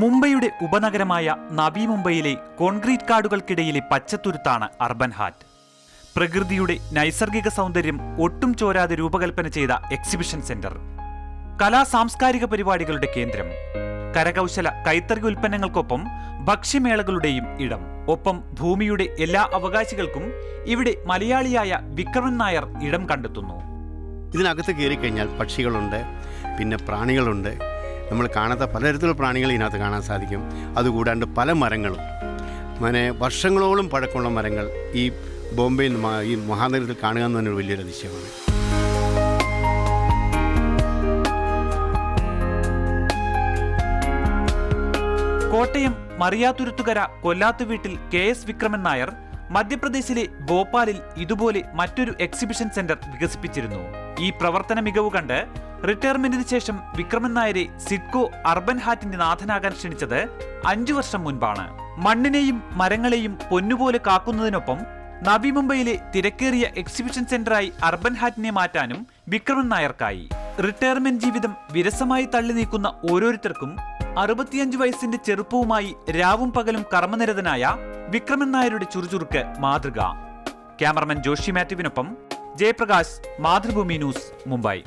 മുംബൈയുടെ ഉപനഗരമായ നബി മുംബൈയിലെ കോൺക്രീറ്റ് കാടുകൾക്കിടയിലെ പച്ചത്തുരുത്താണ് അർബൻ ഹാറ്റ്. പ്രകൃതിയുടെ നൈസർഗിക സൗന്ദര്യം ഒട്ടും ചോരാതെ രൂപകൽപ്പന ചെയ്ത എക്സിബിഷൻ സെന്റർ. കലാ സാംസ്കാരിക പരിപാടികളുടെ കേന്ദ്രം. കരകൗശല കൈത്തറി ഉൽപ്പന്നങ്ങൾക്കൊപ്പം ഭക്ഷ്യമേളകളുടെയും ഇടം. ഒപ്പം ഭൂമിയുടെ എല്ലാ അവകാശികൾക്കും ഇവിടെ മലയാളിയായ വിക്രമൻ നായർ ഇടം കണ്ടെത്തുന്നു. ഇതിനകത്ത് കയറി കഴിഞ്ഞാൽ പക്ഷികളുണ്ട് പിന്നെ പ്രാണികളുണ്ട് നമ്മൾ കാണാത്ത പലതരത്തിലുള്ള പ്രാണികൾ ഇതിനകത്ത് കാണാൻ സാധിക്കും. അതുകൂടാണ്ട് പല മരങ്ങളും. അങ്ങനെ വർഷങ്ങളോളം പഴക്കമുള്ള മരങ്ങൾ ഈ ബോംബെയിൽ ഈ മഹാനഗരത്തിൽ കാണുക എന്ന് തന്നെ വലിയൊരു അതിശയമാണ്. കോട്ടയം മറിയാതുരുത്തുകര കൊല്ലാത്തു വീട്ടിൽ കെ എസ് വിക്രമൻ നായർ മധ്യപ്രദേശിലെ ഭോപ്പാലിൽ ഇതുപോലെ മറ്റൊരു എക്സിബിഷൻ സെന്റർ വികസിപ്പിച്ചിരുന്നു. ഈ പ്രവർത്തന മികവ് കണ്ട് റിട്ടയർമെന്റിന് ശേഷം വിക്രമൻ നായരെ സിഡ്കോ അർബൻ ഹാറ്റിന്റെ നാഥനാകാൻ ക്ഷണിച്ചത് അഞ്ചു വർഷം മുൻപാണ്. മണ്ണിനെയും മരങ്ങളെയും പൊന്നുപോലെ കാക്കുന്നതിനൊപ്പം നവി മുംബൈയിലെ തിരക്കേറിയ എക്സിബിഷൻ സെന്ററായി അർബൻ ഹാറ്റിനെ മാറ്റാനും വിക്രമൻ നായർക്കായി. റിട്ടയർമെന്റ് ജീവിതം വിരസമായി തള്ളി നീക്കുന്ന ഓരോരുത്തർക്കും അറുപത്തിയഞ്ച് വയസ്സിന്റെ ചെറുപ്പവുമായി രാവും പകലും കർമ്മനിരതനായ വിക്രമൻ നായരുടെ ചുറുചുറുക്ക് മാതൃക. ക്യാമറമാൻ ജോഷി മാത്യുവിനൊപ്പം ജയപ്രകാശ് മാതൃഭൂമി ന്യൂസ് മുംബൈ.